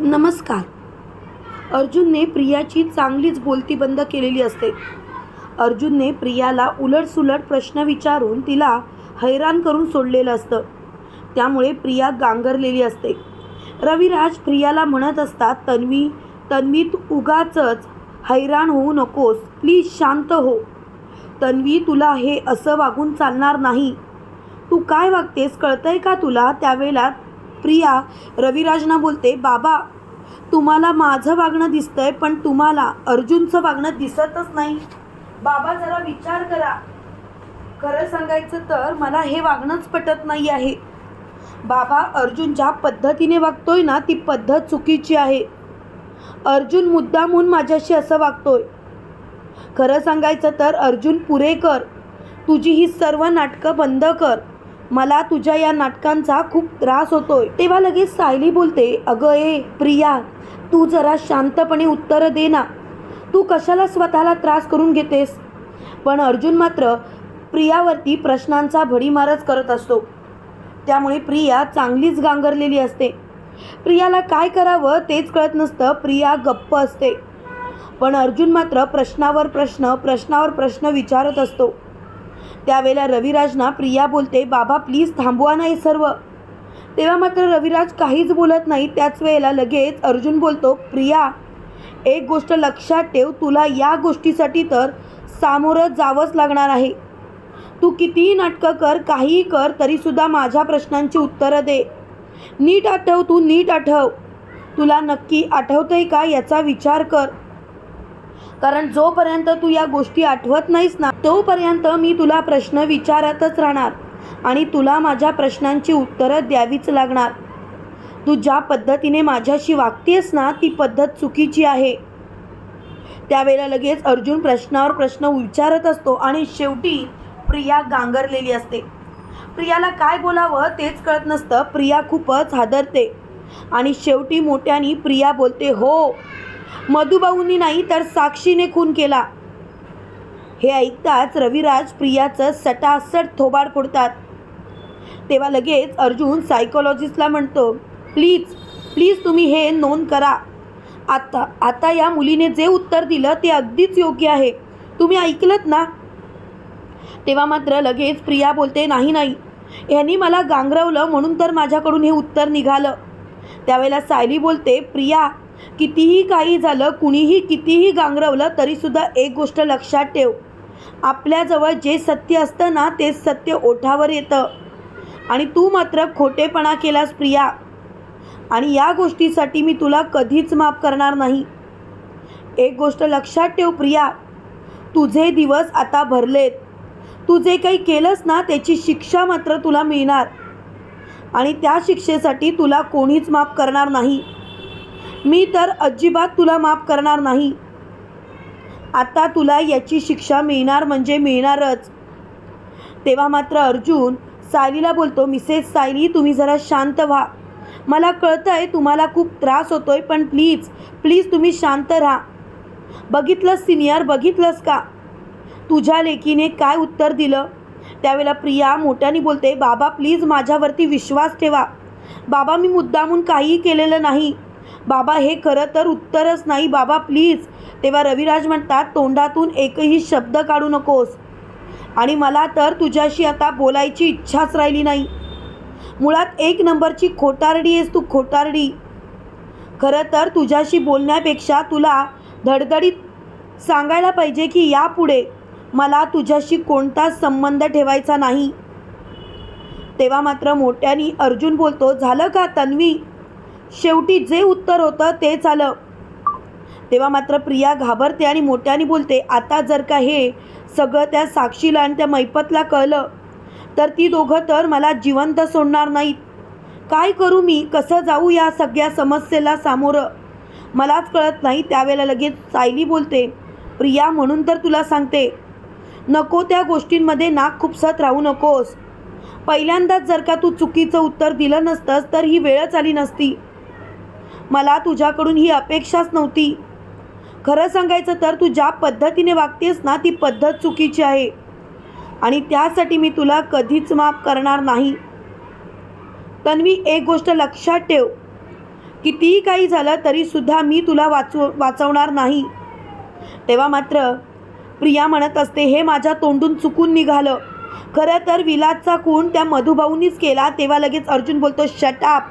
नमस्कार. अर्जुनने प्रियाची चांगलीच बोलती बंद केलेली असते. अर्जुनने प्रियाला उलटसुलट प्रश्न विचारून तिला हैराण करून सोडलेलं असतं. त्यामुळे प्रिया गांगरलेली असते. रविराज प्रियाला म्हणत असतात तन्वी तन्वी तू उगाचच हैराण होऊ नकोस. प्लीज शांत हो. तन्वी तुला हे असं वागून चालणार नाही. तू काय वागतेस? कळतंय का तुला? त्यावेळेला प्रिया रविराजना बोलते बाबा तुम्हाला माझं वागणं दिसतंय पण तुम्हाला अर्जुनचं वागणं दिसतच नाही. बाबा जरा विचार करा. खरं सांगायचं तर मला हे वागणंच पटत नाही आहे. बाबा अर्जुन ज्या पद्धतीने वागतोय ना ती पद्धत चुकीची आहे. अर्जुन मुद्दामहून माझ्याशी असं वागतोय. खरं सांगायचं तर अर्जुन पुरेकर तुझी ही सर्व नाटकं बंद कर. मला तुझ्या या नाटकांचा खूप त्रास होतोय. तेव्हा लगेच सायली बोलते अगं ए प्रिया तू जरा शांतपणे उत्तरं दे ना. तू कशाला स्वतःला त्रास करून घेतेस? पण अर्जुन मात्र प्रियावरती प्रश्नांचा भडीमारच करत असतो. त्यामुळे प्रिया चांगलीच गांगरलेली असते. प्रियाला काय करावं तेच कळत नसतं प्रिया गप्प असते. पण अर्जुन मात्र प्रश्नावर प्रश्न प्रश्नावर प्रश्न विचारत असतो. त्यावेळेला रविराजना प्रिया बोलते बाबा प्लीज थांबवा नाही सर्व. तेव्हा मात्र रविराज काहीच बोलत नाही. त्याच वेळेला लगेच अर्जुन बोलतो प्रिया एक गोष्ट लक्षात ठेव. तुला या गोष्टीसाठी तर सामोरं जावंच लागणार आहे. तू कितीही नाटकं कर काहीही कर तरीसुद्धा माझ्या प्रश्नांची उत्तरं दे. नीट आठव तू नीट आठव. तुला नक्की आठवतंय का याचा विचार कर. कारण जोपर्यंत तू या गोष्टी आठवत नाहीस ना तोपर्यंत मी तुला प्रश्न विचारतच राहणार आणि तुला माझ्या प्रश्नांची उत्तरं द्यावीच लागणार. तू ज्या पद्धतीने माझ्याशी वागतेस ना ती पद्धत चुकीची आहे. त्यावेळेला लगेच अर्जुन प्रश्नावर प्रश्न विचारत असतो आणि शेवटी प्रिया गांगरलेली असते. प्रियाला काय बोलावं तेच कळत नसतं. प्रिया खूपच हादरते आणि शेवटी मोठ्यानी प्रिया बोलते हो मधुबाऊंनी नाही तर साक्षीने खून केला. हे ऐकताच रविराज प्रियाचं सटासट थोबाड फोडतात. तेव्हा लगेच अर्जुन सायकोलॉजिस्टला म्हणतो प्लीज प्लीज तुम्ही हे नोंद करा. आता आता या मुलीने जे उत्तर दिलं ते अगदीच योग्य आहे. तुम्ही ऐकलत ना? तेव्हा मात्र लगेच प्रिया बोलते नाही नाही. यांनी मला गांगरवलं म्हणून तर माझ्याकडून हे उत्तर निघालं. त्यावेळेला सायली बोलते प्रिया कितीही काही झालं कुणीही कितीही गांगरवलं तरीसुद्धा एक गोष्ट लक्षात ठेव. आपल्याजवळ जे सत्य असतं ना ते सत्य ओठावर येतं. आणि तू मात्र खोटेपणा केलास प्रिया. आणि या गोष्टीसाठी मी तुला कधीच माफ करणार नाही. एक गोष्ट लक्षात ठेव प्रिया. तुझे दिवस आता भरलेत. तू जे काही केलंस ना त्याची शिक्षा मात्र तुला मिळणार. आणि त्या शिक्षेसाठी तुला कोणीच माफ करणार नाही. मी तर अजिबात तुला माफ करणार नाही. आता तुला याची शिक्षा मिळणार म्हणजे मिळणारच. तेव्हा मात्र अर्जुन सायलीला बोलतो मिसेस सायली तुम्ही जरा शांत व्हा. मला कळतं आहे तुम्हाला खूप त्रास होतोय पण प्लीज प्लीज तुम्ही शांत राहा. बघितलंस सिनियर बघितलंस का? तुझ्या लेकीने काय उत्तर दिलं? त्यावेळेला प्रिया मोठ्याने बोलते बाबा प्लीज माझ्यावरती विश्वास ठेवा. बाबा मी मुद्दामून काहीही केलेलं नाही. बाबा हे खरं तर उत्तरच नाही. बाबा प्लीज. तेव्हा रविराज म्हणतात तोंडातून एकही शब्द काढू नकोस. आणि मला तर तुझ्याशी आता बोलायची इच्छाच राहिली नाही. मुळात एक नंबरची खोटारडी आहेस तू खोटारडी. खरं तर तुझ्याशी बोलण्यापेक्षा तुला धडधडीत सांगायला पाहिजे की यापुढे मला तुझ्याशी कोणताच संबंध ठेवायचा नाही. तेव्हा मात्र मोठ्यानी अर्जुन बोलतो झालं का तन्वी? शेवटी जे उत्तर होतं तेच आलं तेव्हा मात्र प्रिया घाबरते आणि मोठ्याने बोलते आता जर का हे सगळं त्या साक्षीला आणि त्या मैपतला कळलं तर ती दोघं तर मला जिवंत सोडणार नाहीत. काय करू मी? कसं जाऊ या सगळ्या समस्येला सामोरं? मलाच कळत नाही. त्यावेळेला लगेच सायली बोलते प्रिया म्हणून तर तुला सांगते नको त्या गोष्टींमध्ये नाक खुपसत राहू नकोस. पहिल्यांदाच जर का तू चुकीचं उत्तर दिलं नसतंस तर ही वेळच आली नसती. मला तुझ्याकडून ही अपेक्षाच नव्हती. खरं सांगायचं तर तू ज्या पद्धतीने वागतेस ना ती पद्धत चुकीची आहे. आणि त्यासाठी मी तुला कधीच माफ करणार नाही. तन्वी एक गोष्ट लक्षात ठेव. कितीही काही झालं तरीसुद्धा मी तुला वाचव वाचवणार नाही. तेव्हा मात्र प्रिया म्हणत असते हे माझ्या तोंडून चुकून निघालं. खरं तर विलासचा खून त्या मधुभाऊनीच केला. तेव्हा लगेच अर्जुन बोलतो शटाप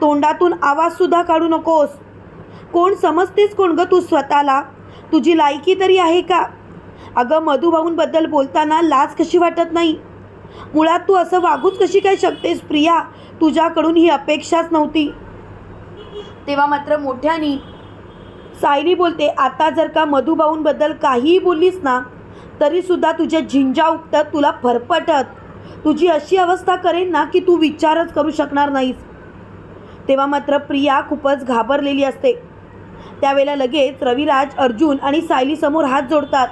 तोंडातून आवाजसुद्धा काढू नकोस. कोण समजतेस कोण गं तू स्वतःला? तुझी लायकी तरी आहे का? अगं मधुभाऊंबद्दल बोलताना लाज कशी वाटत नाही? मुळात तू असं वागूच कशी काय शकतेस प्रिया? तुझ्याकडून ही अपेक्षाच नव्हती. तेव्हा मात्र मोठ्यानी सायली बोलते आता जर का मधुभाऊंबद्दल काहीही बोललीस ना तरीसुद्धा तुझ्या झिंजा उठतात तुला फरफटत. तुझी अशी अवस्था करेन ना की तू विचारच करू शकणार नाहीस. तेव्हा मात्र प्रिया खूपच घाबरलेली असते. त्यावेळेला लगेच रविराज अर्जुन आणि सायलीसमोर हात जोडतात.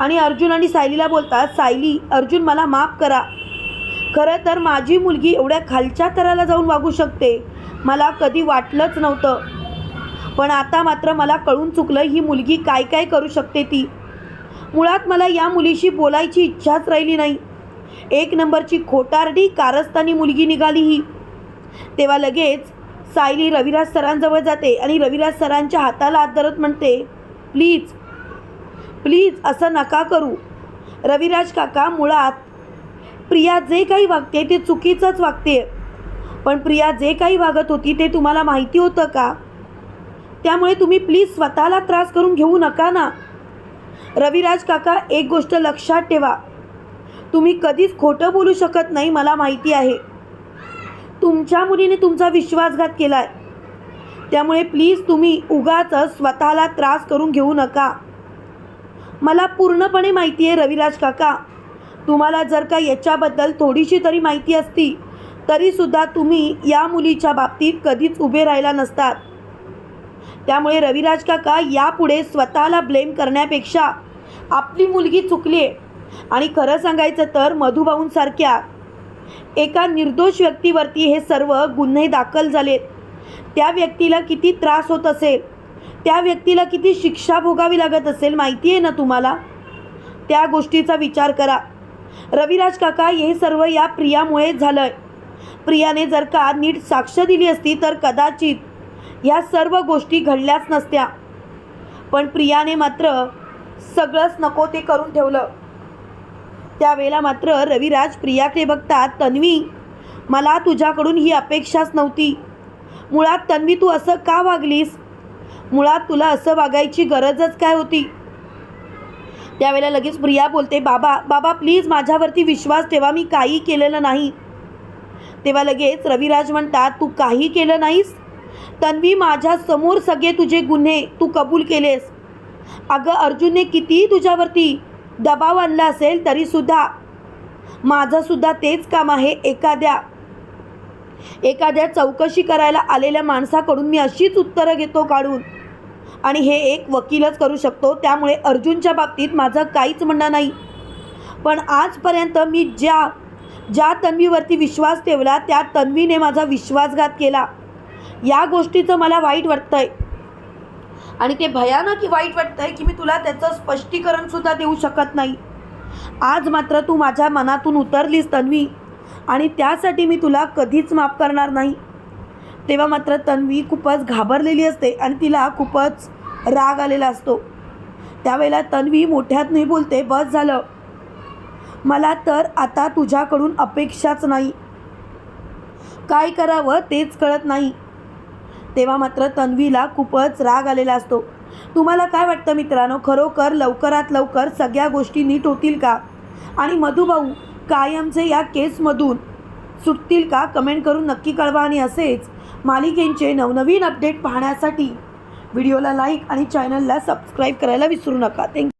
आणि अर्जुन आणि सायलीला बोलतात सायली अर्जुन मला माफ करा. खरं तर माझी मुलगी एवढ्या खालच्या तराला जाऊन वागू शकते. मला कधी वाटलंच नव्हतं. पण आता मात्र मला कळून चुकलं ही मुलगी काय काय करू शकते ती. मुळात मला या मुलीशी बोलायची इच्छाच राहिली नाही. एक नंबरची खोटारडी कारस्थानी मुलगी निघाली ही. तेव्हा लगेच सायली रविराज सरांजवळ जाते आणि रविराज सरांच्या हाताला हात धरत म्हणते प्लीज प्लीज असं नका करू. रविराज काका मुळात प्रिया जे काही वागते ते चुकीचंच वागते. पण प्रिया जे काही वागत होती ते तुम्हाला माहिती होतं का? त्यामुळे तुम्ही प्लीज स्वतःला त्रास करून घेऊ नका ना. रविराज काका एक गोष्ट लक्षात ठेवा. तुम्ही कधीच खोटं बोलू शकत नाही मला माहिती आहे. तुमच्या मुलीने तुमचा विश्वासघात केला आहे त्यामुळे प्लीज तुम्ही उगाच स्वतःला त्रास करून घेऊ नका. मला पूर्णपणे माहिती आहे रविराज काका. तुम्हाला जर का याच्याबद्दल थोडीशी तरी माहिती असती तरीसुद्धा तुम्ही या मुलीच्या बाबतीत कधीच उभे राहिला नसतात. त्यामुळे रविराज काका यापुढे स्वतःला ब्लेम करण्यापेक्षा आपली मुलगी चुकली आहे आणि खरं सांगायचं तर मधुभाऊंसारख्या एका निर्दोष व्यक्तीवरती हे सर्व गुन्हे दाखल झालेत. त्या व्यक्तीला किती त्रास होत असेल? त्या व्यक्तीला किती शिक्षा भोगावी लागत असेल माहिती आहे ना तुम्हाला? त्या गोष्टीचा विचार करा. रविराज काका हे सर्व या प्रियामुळेच झालं आहे प्रियाने जर का नीट साक्ष दिली असती तर कदाचित ह्या सर्व गोष्टी घडल्याच नसत्या. पण प्रियाने मात्र सगळंच नको ते करून ठेवलं. त्यावेळेला मात्र रविराज प्रियाकडे बघतात तन्वी मला तुझ्याकडून ही अपेक्षाच नव्हती. मुळात तन्वी तू असं का वागलीस? मुळात तुला असं वागायची गरजच काय होती? त्यावेळेला लगेच प्रिया बोलते बाबा बाबा प्लीज माझ्यावरती विश्वास ठेवा मी काही केलेलं नाही. तेव्हा लगेच रविराज म्हणतात तू काही केलं नाहीस? तन्वी माझ्यासमोर सगळे तुझे गुन्हे तू कबूल केलेस. अगं अर्जुनने कितीही तुझ्यावरती दबाव आणला असेल तरीसुद्धा माझंसुद्धा तेच काम आहे. एखाद्या एखाद्या चौकशी करायला आलेल्या माणसाकडून मी अशीच उत्तरं घेतो काढून आणि हे एक वकीलच करू शकतो. त्यामुळे अर्जुनच्या बाबतीत माझं काहीच म्हणणं नाही. पण आजपर्यंत मी ज्या ज्या तन्वीवरती विश्वास ठेवला त्या तन्वीने माझा विश्वासघात केला. या गोष्टीचं मला वाईट वाटतंय. आणि ते भयानक वाईट वाटतंय की मी तुला त्याचं स्पष्टीकरणसुद्धा देऊ शकत नाही. आज मात्र तू माझ्या मनातून उतरलीस तन्वी आणि त्यासाठी मी तुला कधीच माफ करणार नाही. तेव्हा मात्र तन्वी खूपच घाबरलेली असते आणि तिला खूपच राग आलेला असतो. त्यावेळेला तन्वी मोठ्यात नाही बोलते बस झालं. मला तर आता तुझ्याकडून अपेक्षाच नाही. काय करावं तेच कळत नाही. तेव्हा मात्र तन्वीला खूपच राग आलेला असतो. तुम्हाला काय वाटतं मित्रांनो? खरोखर लवकरात लवकर सगळ्या गोष्टी नीट होतील का? आणि मधुभाऊ कायमचे या केसमधून सुटतील का? कमेंट करून नक्की कळवा आणि असेच मालिकेंचे नवनवीन अपडेट पाहण्यासाठी व्हिडिओला लाईक आणि चॅनलला सबस्क्राईब करायला विसरू नका. थँक्यू